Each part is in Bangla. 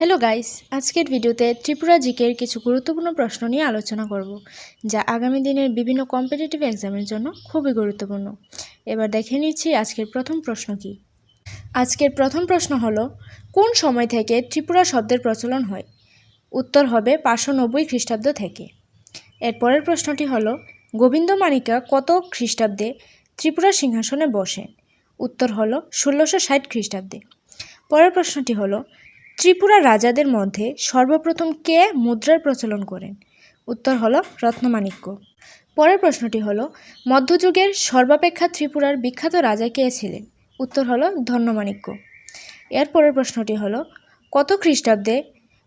হ্যালো গাইস আজকের ভিডিওতে ত্রিপুরা জিকের কিছু গুরুত্বপূর্ণ প্রশ্ন নিয়ে আলোচনা করব, যা আগামী দিনের বিভিন্ন কম্পিটিটিভ এক্সামের জন্য খুবই গুরুত্বপূর্ণ। এবার দেখে নিচ্ছি আজকের প্রথম প্রশ্ন কি। আজকের প্রথম প্রশ্ন হলো, কোন সময় থেকে ত্রিপুরা শব্দের প্রচলন হয়? উত্তর হবে পাঁচশো নব্বই খ্রিস্টাব্দ থেকে। এরপরের প্রশ্নটি হলো, গোবিন্দ মানিকা কত খ্রিস্টাব্দে ত্রিপুরা সিংহাসনে বসেন? উত্তর হলো ষোলোশো ষাট খ্রিস্টাব্দে। পরের প্রশ্নটি হলো ত্রিপুরা রাজাদের মধ্যে সর্বপ্রথম কে মুদ্রার প্রচলন করেন? উত্তর হলো রত্নমাণিক্য। পরের প্রশ্নটি হলো, মধ্যযুগের সর্বাপেক্ষা ত্রিপুরার বিখ্যাত রাজা কে ছিলেন? উত্তর হলো ধন্যমাণিক্য। এর পরের প্রশ্নটি হলো, কত খ্রিস্টাব্দে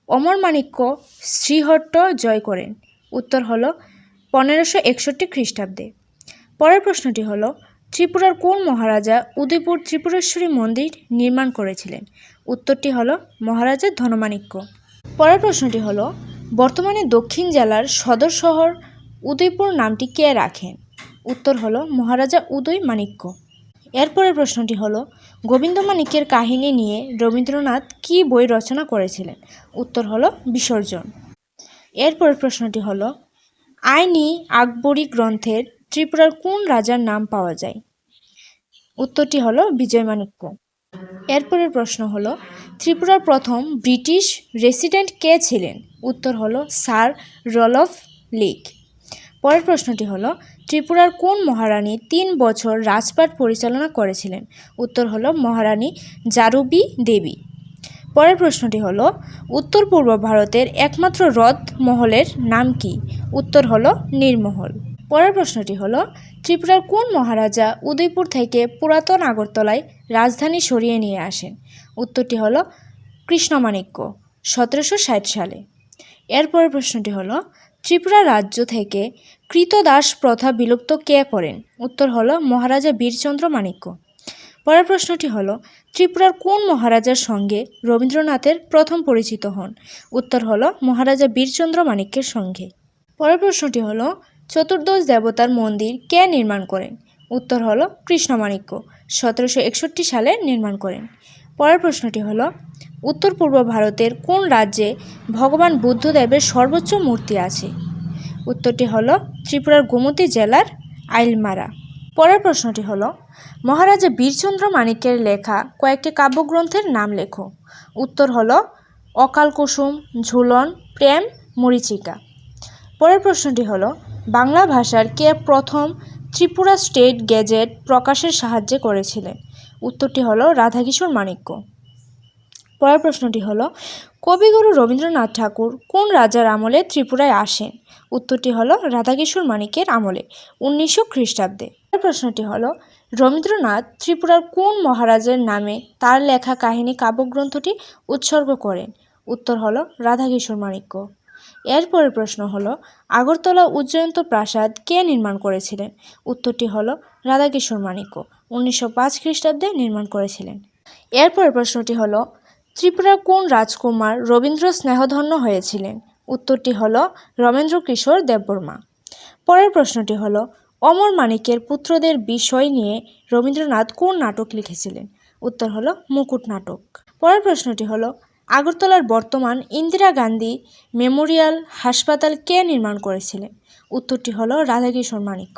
অমরমাণিক্য শ্রীহট্ট জয় করেন? উত্তর হলো পনেরোশো একষট্টি খ্রিস্টাব্দে। পরের প্রশ্নটি হলো ত্রিপুরার কোন মহারাজা উদয়পুর ত্রিপুরেশ্বরী মন্দির নির্মাণ করেছিলেন? উত্তরটি হলো মহারাজা ধনমাণিক্য। পরের প্রশ্নটি হলো, বর্তমানে দক্ষিণ জেলার সদর শহর উদয়পুর নামটি কে রাখেন? উত্তর হলো মহারাজা উদয় মাণিক্য এরপরের প্রশ্নটি হলো, গোবিন্দ মাণিক্যের কাহিনী নিয়ে রবীন্দ্রনাথ কী বই রচনা করেছিলেন? উত্তর হলো বিসর্জন। এরপরের প্রশ্নটি হলো, আইনি আকবরী গ্রন্থের ত্রিপুরার কোন রাজার নাম পাওয়া যায়? উত্তরটি হলো বিজয়মাণিক্য এরপরের প্রশ্ন হলো, ত্রিপুরার প্রথম ব্রিটিশ রেসিডেন্ট কে ছিলেন? উত্তর হলো স্যার রলফ লিক। পরের প্রশ্নটি হলো, ত্রিপুরার কোন মহারানী তিন বছর রাজপাট পরিচালনা করেছিলেন? উত্তর হলো মহারানী জারুবি দেবী। পরের প্রশ্নটি হলো, উত্তর পূর্ব ভারতের একমাত্র হ্রদ মহলের নাম কি? উত্তর হলো নীরমহল। পরের প্রশ্নটি হল, ত্রিপুরার কোন মহারাজা উদয়পুর থেকে পুরাতন আগরতলায় রাজধানী সরিয়ে নিয়ে আসেন? উত্তরটি হল, কৃষ্ণমাণিক্য, সতেরোশো ষাট সালে। এরপরের প্রশ্নটি হল, ত্রিপুরা রাজ্য থেকে কৃতদাস প্রথা বিলুপ্ত কে করেন? উত্তর হল, মহারাজা বীরচন্দ্র মাণিক্য। পরের প্রশ্নটি হল, ত্রিপুরার কোন মহারাজার সঙ্গে রবীন্দ্রনাথের প্রথম পরিচিত হন? উত্তর হল, মহারাজা বীরচন্দ্র মাণিক্যের সঙ্গে। পরের প্রশ্নটি হলো চতুর্দশ দেবতার মন্দির কে নির্মাণ করেন? উত্তর হলো কৃষ্ণমাণিক্য, সতেরোশো একষট্টি সালে নির্মাণ করেন। পরের প্রশ্নটি হলো, উত্তর পূর্ব ভারতের কোন রাজ্যে ভগবান বুদ্ধদেবের সর্বোচ্চ মূর্তি আছে? উত্তরটি হলো ত্রিপুরার গোমতী জেলার আইলমারা। পরের প্রশ্নটি হলো, মহারাজা বীরচন্দ্র মাণিক্যের লেখা কয়েকটি কাব্যগ্রন্থের নাম লেখো। উত্তর হলো, অকাল কুসুম, ঝুলন, প্রেম, মরিচিকা। পরের প্রশ্নটি হলো বাংলা ভাষার কে প্রথম ত্রিপুরা স্টেট গেজেট প্রকাশের সাহায্যে করেছিলেন। উত্তরটি হলো রাধাকিশোর মাণিক্য। পরের প্রশ্নটি হলো, কবিগুরু রবীন্দ্রনাথ ঠাকুর কোন রাজার আমলে ত্রিপুরায় আসেন? উত্তরটি হলো রাধাকিশোর মাণিক্যের আমলে, উনিশশো খ্রিস্টাব্দে। প্রশ্নটি হলো, রবীন্দ্রনাথ ত্রিপুরার কোন মহারাজের নামে তার লেখা কাহিনী কাব্যগ্রন্থটি উৎসর্গ করেন? উত্তর হলো রাধাকিশোর মাণিক্য। এরপরের প্রশ্ন হলো, আগরতলা উজ্জয়ন্ত প্রাসাদ কে নির্মাণ করেছিলেন? উত্তরটি হলো, রাধাকিশোর মাণিক্য, উনিশশো পাঁচ খ্রিস্টাব্দে নির্মাণ করেছিলেন। এরপরের প্রশ্নটি হলো, ত্রিপুরা কোন রাজকুমার রবীন্দ্র স্নেহধন্য হয়েছিলেন? উত্তরটি হলো রমেন্দ্র কিশোর দেববর্মা। পরের প্রশ্নটি হলো, অমর মানিকের পুত্রদের বিষয় নিয়ে রবীন্দ্রনাথ কোন নাটক লিখেছিলেন? উত্তর হলো, মুকুট নাটক। পরের প্রশ্নটি হলো আগরতলার বর্তমান ইন্দিরা গান্ধী মেমোরিয়াল হাসপাতাল কে নির্মাণ করেছিলেন উত্তরটি হলো রাধাকিশোর মাণিক্য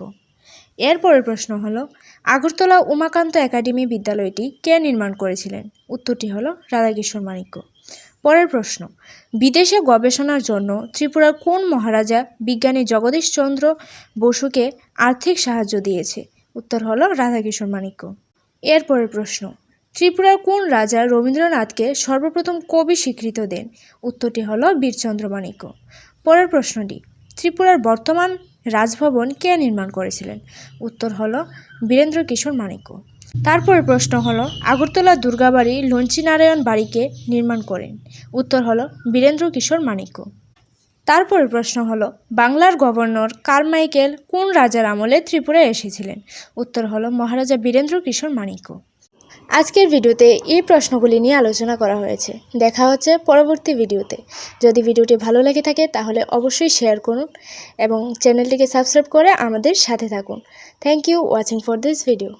এরপরের প্রশ্ন হলো, আগরতলা উমাকান্ত একাডেমি বিদ্যালয়টি কে নির্মাণ করেছিলেন? উত্তরটি হলো রাধাকিশোর মাণিক্য পরের প্রশ্ন, বিদেশে গবেষণার জন্য ত্রিপুরার কোন মহারাজা বিজ্ঞানী জগদীশচন্দ্র বসুকে আর্থিক সাহায্য দিয়েছে? উত্তর হলো রাধাকিশোর মাণিক্য এরপরের প্রশ্ন ত্রিপুরার কোন রাজা রবীন্দ্রনাথকে সর্বপ্রথম কবি স্বীকৃত দেন? উত্তরটি হল বীরচন্দ্র মাণিক্য। পরের প্রশ্নটি, ত্রিপুরার বর্তমান রাজভবন কে নির্মাণ করেছিলেন? উত্তর হল বীরেন্দ্র কিশোর মাণিক্য। তারপরের প্রশ্ন হল, আগরতলা দুর্গাবাড়ি লঞ্চিনারায়ণ বাড়িকে নির্মাণ করেন? উত্তর হল বীরেন্দ্র কিশোর মাণিক্য। তারপরের প্রশ্ন হলো, বাংলার গভর্নর কারমাইকেল কোন রাজার আমলে ত্রিপুরায় এসেছিলেন? উত্তর হলো মহারাজা বীরেন্দ্র কিশোর মাণিক্য। আজকের ভিডিওতে এই প্রশ্নগুলি নিয়ে আলোচনা করা হয়েছে। দেখা হচ্ছে পরবর্তী ভিডিওতে। যদি ভিডিওটি ভালো লেগে থাকে, তাহলে অবশ্যই শেয়ার করুন এবং চ্যানেলটিকে সাবস্ক্রাইব করে আমাদের সাথে থাকুন। Thank you watching for this video